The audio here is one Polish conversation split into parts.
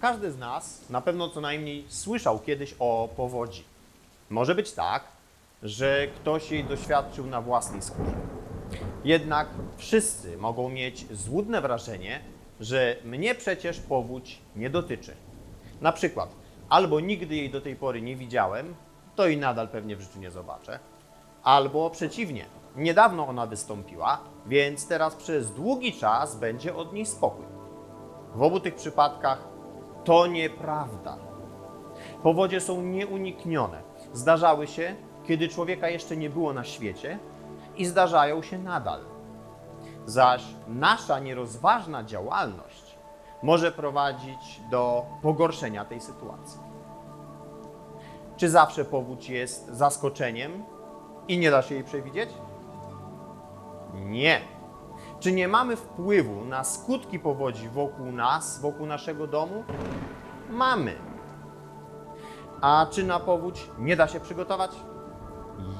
Każdy z nas na pewno co najmniej słyszał kiedyś o powodzi. Może być tak, że ktoś jej doświadczył na własnej skórze. Jednak wszyscy mogą mieć złudne wrażenie, że mnie przecież powódź nie dotyczy. Na przykład, albo nigdy jej do tej pory nie widziałem, to i nadal pewnie w życiu nie zobaczę, albo przeciwnie, niedawno ona wystąpiła, więc teraz przez długi czas będzie od niej spokój. W obu tych przypadkach to nieprawda. Powodzie są nieuniknione. Zdarzały się, kiedy człowieka jeszcze nie było na świecie i zdarzają się nadal. Zaś nasza nierozważna działalność może prowadzić do pogorszenia tej sytuacji. Czy zawsze powódź jest zaskoczeniem i nie da się jej przewidzieć? Nie. Czy nie mamy wpływu na skutki powodzi wokół nas, wokół naszego domu? Mamy. A czy na powódź nie da się przygotować?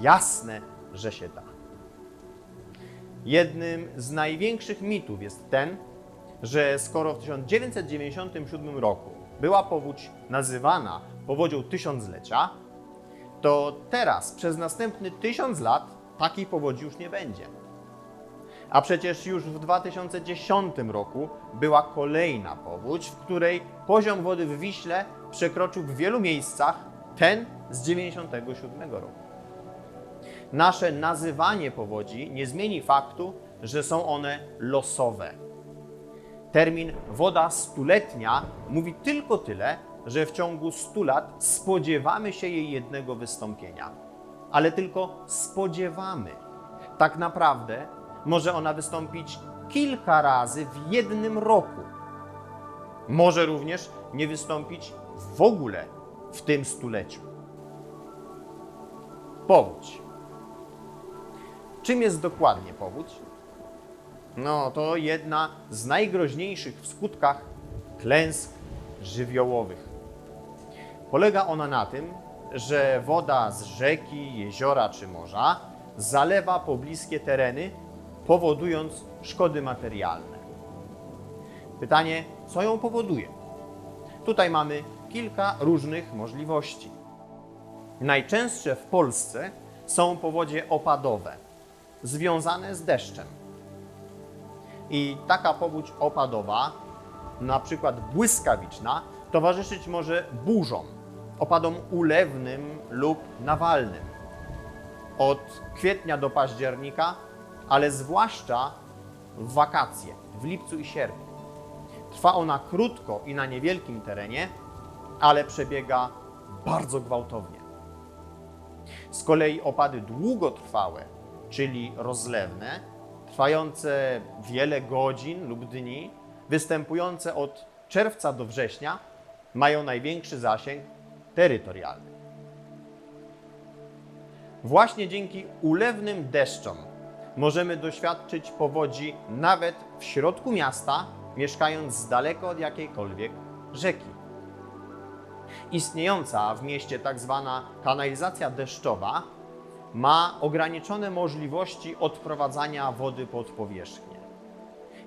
Jasne, że się da. Jednym z największych mitów jest ten, że skoro w 1997 roku była powódź nazywana powodzią tysiąclecia, to teraz przez następny tysiąc lat takiej powodzi już nie będzie. A przecież już w 2010 roku była kolejna powódź, w której poziom wody w Wiśle przekroczył w wielu miejscach ten z 97 roku. Nasze nazywanie powodzi nie zmieni faktu, że są one losowe. Termin woda stuletnia mówi tylko tyle, że w ciągu 100 lat spodziewamy się jej jednego wystąpienia. Ale tylko spodziewamy. Tak naprawdę może ona wystąpić kilka razy w jednym roku. Może również nie wystąpić w ogóle w tym stuleciu. Powódź. Czym jest dokładnie powódź? No, to jedna z najgroźniejszych w skutkach klęsk żywiołowych. Polega ona na tym, że woda z rzeki, jeziora czy morza zalewa pobliskie tereny, powodując szkody materialne. Pytanie, co ją powoduje? Tutaj mamy kilka różnych możliwości. Najczęstsze w Polsce są powodzie opadowe, związane z deszczem. I taka powódź opadowa, na przykład błyskawiczna, towarzyszyć może burzom, opadom ulewnym lub nawalnym. Od kwietnia do października, ale zwłaszcza w wakacje, w lipcu i sierpniu. Trwa ona krótko i na niewielkim terenie, ale przebiega bardzo gwałtownie. Z kolei opady długotrwałe, czyli rozlewne, trwające wiele godzin lub dni, występujące od czerwca do września, mają największy zasięg terytorialny. Właśnie dzięki ulewnym deszczom możemy doświadczyć powodzi nawet w środku miasta, mieszkając z daleko od jakiejkolwiek rzeki. Istniejąca w mieście tak zwana kanalizacja deszczowa ma ograniczone możliwości odprowadzania wody pod powierzchnię.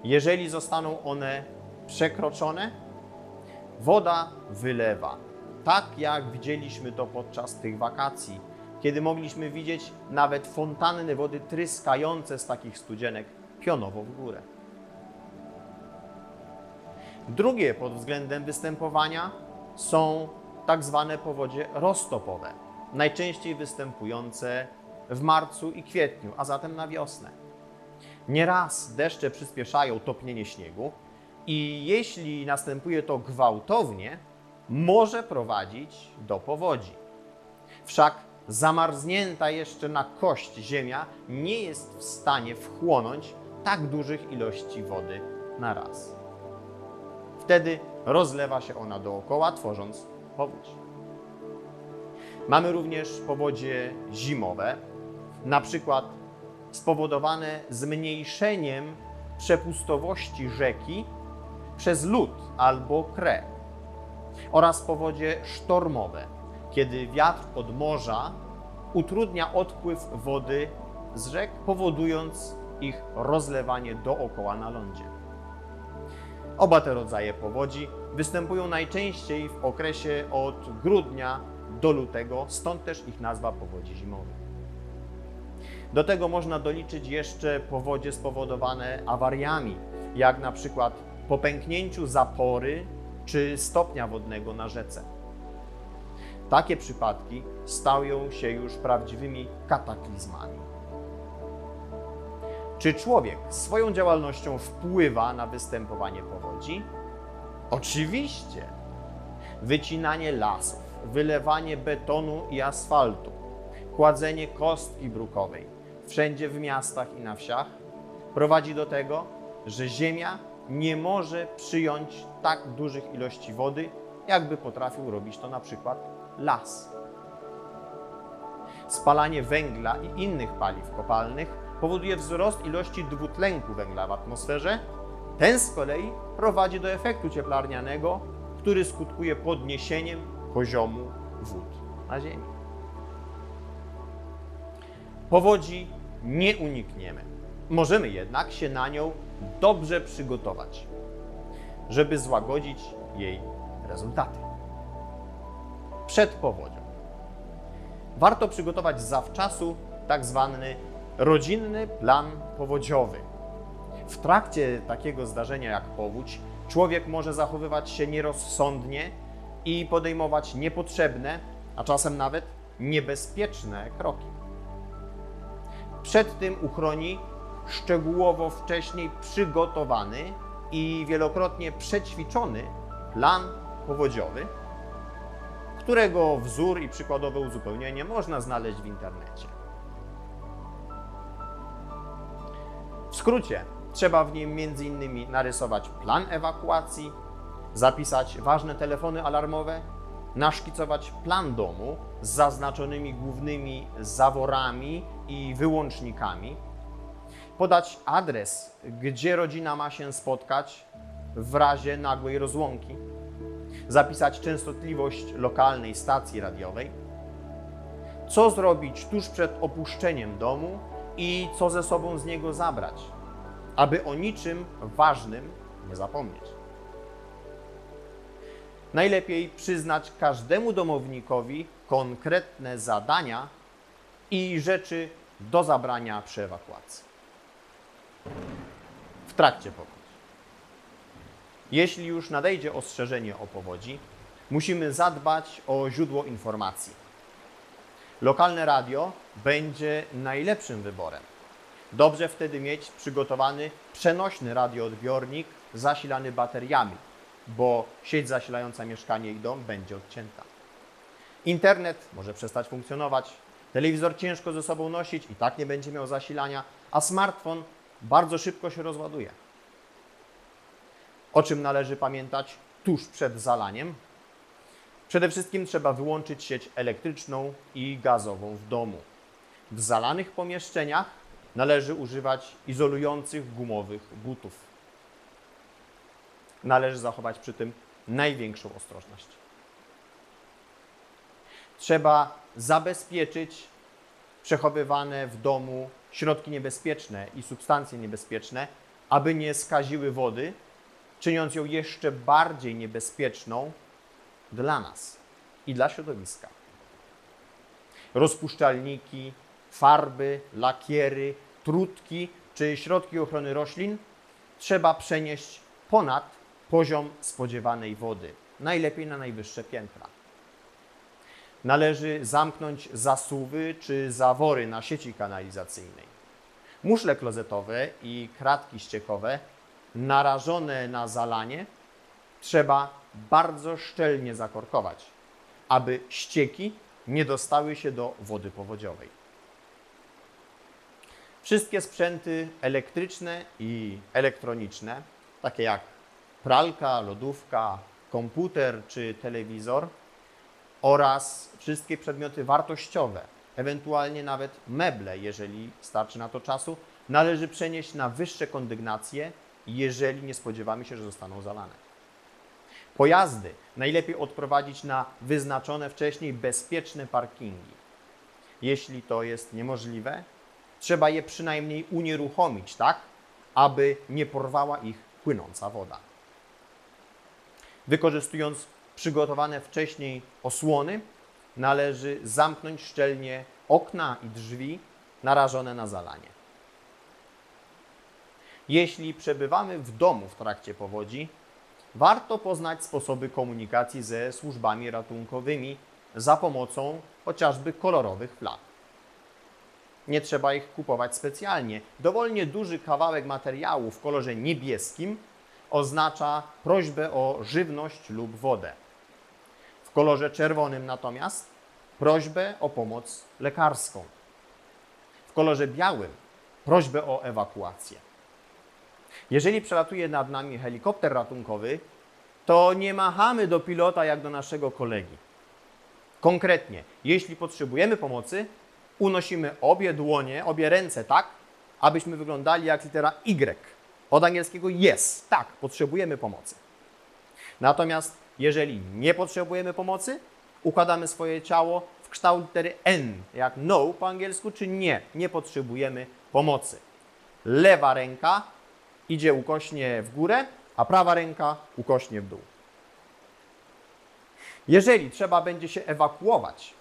Jeżeli zostaną one przekroczone, woda wylewa. Tak jak widzieliśmy to podczas tych wakacji, kiedy mogliśmy widzieć nawet fontanny wody tryskające z takich studzienek pionowo w górę. Drugie pod względem występowania są tak zwane powodzie roztopowe, najczęściej występujące w marcu i kwietniu, a zatem na wiosnę. Nieraz deszcze przyspieszają topnienie śniegu i jeśli następuje to gwałtownie, może prowadzić do powodzi. Wszak zamarznięta jeszcze na kość ziemia nie jest w stanie wchłonąć tak dużych ilości wody na raz. Wtedy rozlewa się ona dookoła, tworząc powódź. Mamy również powodzie zimowe, na przykład spowodowane zmniejszeniem przepustowości rzeki przez lód albo krę, oraz powodzie sztormowe, kiedy wiatr od morza utrudnia odpływ wody z rzek, powodując ich rozlewanie dookoła na lądzie. Oba te rodzaje powodzi występują najczęściej w okresie od grudnia do lutego, stąd też ich nazwa powodzi zimowych. Do tego można doliczyć jeszcze powodzie spowodowane awariami, jak na przykład po pęknięciu zapory czy stopnia wodnego na rzece. Takie przypadki stają się już prawdziwymi kataklizmami. Czy człowiek swoją działalnością wpływa na występowanie powodzi? Oczywiście. Wycinanie lasów, wylewanie betonu i asfaltu, kładzenie kostki brukowej wszędzie w miastach i na wsiach prowadzi do tego, że ziemia nie może przyjąć tak dużych ilości wody, jakby potrafił robić to na przykład las. Spalanie węgla i innych paliw kopalnych powoduje wzrost ilości dwutlenku węgla w atmosferze. Ten z kolei prowadzi do efektu cieplarnianego, który skutkuje podniesieniem poziomu wód na Ziemi. Powodzi nie unikniemy. Możemy jednak się na nią dobrze przygotować, żeby złagodzić jej rezultaty. Przed powodzią warto przygotować zawczasu tak zwany rodzinny plan powodziowy. W trakcie takiego zdarzenia jak powódź, człowiek może zachowywać się nierozsądnie i podejmować niepotrzebne, a czasem nawet niebezpieczne kroki. Przed tym uchroni szczegółowo wcześniej przygotowany i wielokrotnie przećwiczony plan powodziowy, którego wzór i przykładowe uzupełnienie można znaleźć w internecie. W skrócie, trzeba w nim m.in. narysować plan ewakuacji, zapisać ważne telefony alarmowe, naszkicować plan domu z zaznaczonymi głównymi zaworami i wyłącznikami, podać adres, gdzie rodzina ma się spotkać w razie nagłej rozłąki, zapisać częstotliwość lokalnej stacji radiowej, co zrobić tuż przed opuszczeniem domu i co ze sobą z niego zabrać, aby o niczym ważnym nie zapomnieć. Najlepiej przyznać każdemu domownikowi konkretne zadania i rzeczy do zabrania przy ewakuacji. W trakcie powodzi. Jeśli już nadejdzie ostrzeżenie o powodzi, musimy zadbać o źródło informacji. Lokalne radio będzie najlepszym wyborem. Dobrze wtedy mieć przygotowany przenośny radioodbiornik zasilany bateriami, bo sieć zasilająca mieszkanie i dom będzie odcięta. Internet może przestać funkcjonować, telewizor ciężko ze sobą nosić i tak nie będzie miał zasilania, a smartfon bardzo szybko się rozładuje. O czym należy pamiętać tuż przed zalaniem? Przede wszystkim trzeba wyłączyć sieć elektryczną i gazową w domu. W zalanych pomieszczeniach należy używać izolujących gumowych butów. Należy zachować przy tym największą ostrożność. Trzeba zabezpieczyć przechowywane w domu środki niebezpieczne i substancje niebezpieczne, aby nie skaziły wody, czyniąc ją jeszcze bardziej niebezpieczną dla nas i dla środowiska. Rozpuszczalniki, farby, lakiery, trutki czy środki ochrony roślin trzeba przenieść ponad poziom spodziewanej wody, najlepiej na najwyższe piętra. Należy zamknąć zasuwy czy zawory na sieci kanalizacyjnej. Muszle klozetowe i kratki ściekowe narażone na zalanie trzeba bardzo szczelnie zakorkować, aby ścieki nie dostały się do wody powodziowej. Wszystkie sprzęty elektryczne i elektroniczne, takie jak pralka, lodówka, komputer czy telewizor oraz wszystkie przedmioty wartościowe, ewentualnie nawet meble, jeżeli starczy na to czasu, należy przenieść na wyższe kondygnacje, jeżeli nie spodziewamy się, że zostaną zalane. Pojazdy najlepiej odprowadzić na wyznaczone wcześniej bezpieczne parkingi. Jeśli to jest niemożliwe, trzeba je przynajmniej unieruchomić tak, aby nie porwała ich płynąca woda. Wykorzystując przygotowane wcześniej osłony, należy zamknąć szczelnie okna i drzwi narażone na zalanie. Jeśli przebywamy w domu w trakcie powodzi, warto poznać sposoby komunikacji ze służbami ratunkowymi za pomocą chociażby kolorowych flag. Nie trzeba ich kupować specjalnie. Dowolnie duży kawałek materiału w kolorze niebieskim oznacza prośbę o żywność lub wodę. W kolorze czerwonym natomiast prośbę o pomoc lekarską. W kolorze białym prośbę o ewakuację. Jeżeli przelatuje nad nami helikopter ratunkowy, to nie machamy do pilota jak do naszego kolegi. Konkretnie, jeśli potrzebujemy pomocy, unosimy obie dłonie, obie ręce tak, abyśmy wyglądali jak litera Y. Od angielskiego yes, tak, potrzebujemy pomocy. Natomiast jeżeli nie potrzebujemy pomocy, układamy swoje ciało w kształt litery N, jak no po angielsku, czy nie, nie potrzebujemy pomocy. Lewa ręka idzie ukośnie w górę, a prawa ręka ukośnie w dół. Jeżeli trzeba będzie się ewakuować,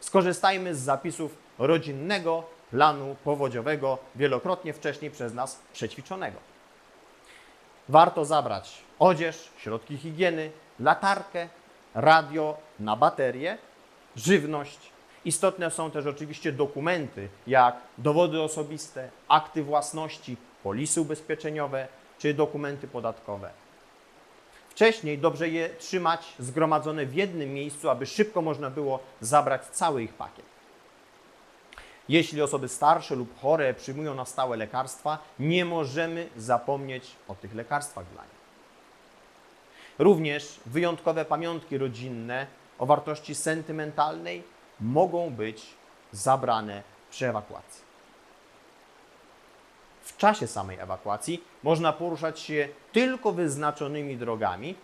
skorzystajmy z zapisów rodzinnego planu powodziowego, wielokrotnie wcześniej przez nas przećwiczonego. Warto zabrać odzież, środki higieny, latarkę, radio na baterię, żywność. Istotne są też oczywiście dokumenty, jak dowody osobiste, akty własności, polisy ubezpieczeniowe czy dokumenty podatkowe. Wcześniej dobrze je trzymać zgromadzone w jednym miejscu, aby szybko można było zabrać cały ich pakiet. Jeśli osoby starsze lub chore przyjmują na stałe lekarstwa, nie możemy zapomnieć o tych lekarstwach dla nich. Również wyjątkowe pamiątki rodzinne o wartości sentymentalnej mogą być zabrane przy ewakuacji. W czasie samej ewakuacji można poruszać się tylko wyznaczonymi drogami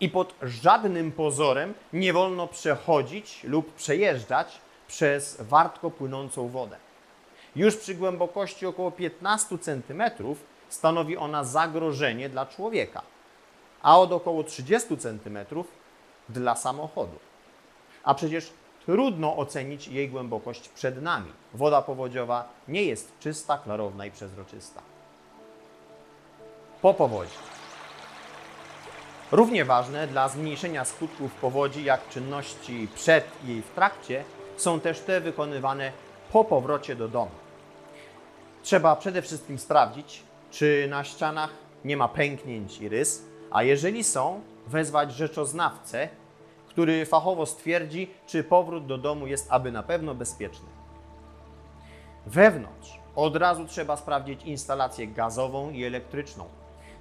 i pod żadnym pozorem nie wolno przechodzić lub przejeżdżać przez wartko płynącą wodę. Już przy głębokości około 15 cm stanowi ona zagrożenie dla człowieka, a od około 30 cm dla samochodu. A przecież trudno ocenić jej głębokość przed nami. Woda powodziowa nie jest czysta, klarowna i przezroczysta. Po powodzi. Równie ważne dla zmniejszenia skutków powodzi, jak czynności przed i jej w trakcie, są też te wykonywane po powrocie do domu. Trzeba przede wszystkim sprawdzić, czy na ścianach nie ma pęknięć i rys, a jeżeli są, wezwać rzeczoznawcę, który fachowo stwierdzi, czy powrót do domu jest aby na pewno bezpieczny. Wewnątrz od razu trzeba sprawdzić instalację gazową i elektryczną.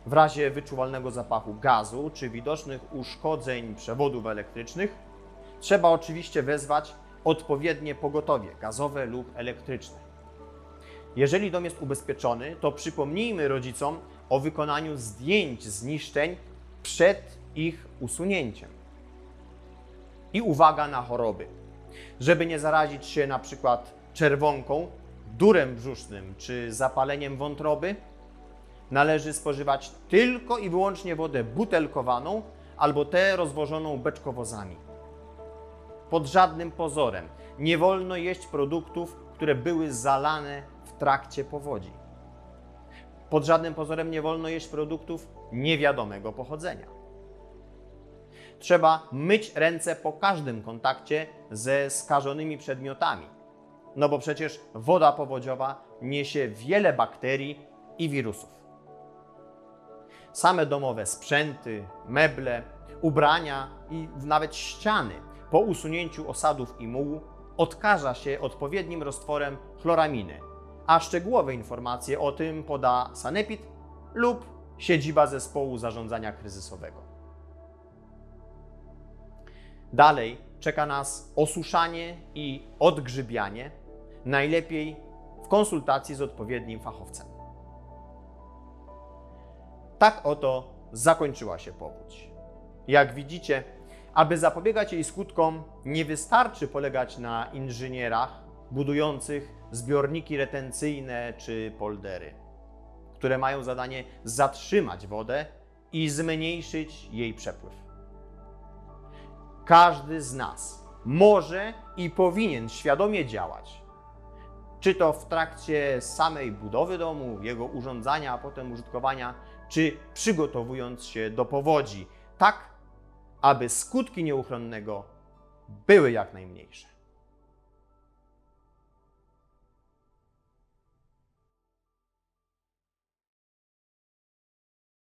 W razie wyczuwalnego zapachu gazu czy widocznych uszkodzeń przewodów elektrycznych, trzeba oczywiście wezwać odpowiednie pogotowie gazowe lub elektryczne. Jeżeli dom jest ubezpieczony, to przypomnijmy rodzicom o wykonaniu zdjęć zniszczeń przed ich usunięciem. I uwaga na choroby. Żeby nie zarazić się na przykład czerwonką, durem brzusznym czy zapaleniem wątroby, należy spożywać tylko i wyłącznie wodę butelkowaną albo tę rozwożoną beczkowozami. Pod żadnym pozorem nie wolno jeść produktów, które były zalane w trakcie powodzi. Pod żadnym pozorem nie wolno jeść produktów niewiadomego pochodzenia. Trzeba myć ręce po każdym kontakcie ze skażonymi przedmiotami, no bo przecież woda powodziowa niesie wiele bakterii i wirusów. Same domowe sprzęty, meble, ubrania i nawet ściany po usunięciu osadów i mułu odkaża się odpowiednim roztworem chloraminy, a szczegółowe informacje o tym poda Sanepid lub siedziba zespołu zarządzania kryzysowego. Dalej czeka nas osuszanie i odgrzybianie, najlepiej w konsultacji z odpowiednim fachowcem. Tak oto zakończyła się powódź. Jak widzicie, aby zapobiegać jej skutkom, nie wystarczy polegać na inżynierach budujących zbiorniki retencyjne czy poldery, które mają zadanie zatrzymać wodę i zmniejszyć jej przepływ. Każdy z nas może i powinien świadomie działać. Czy to w trakcie samej budowy domu, jego urządzania, a potem użytkowania, czy przygotowując się do powodzi, tak aby skutki nieuchronnego były jak najmniejsze.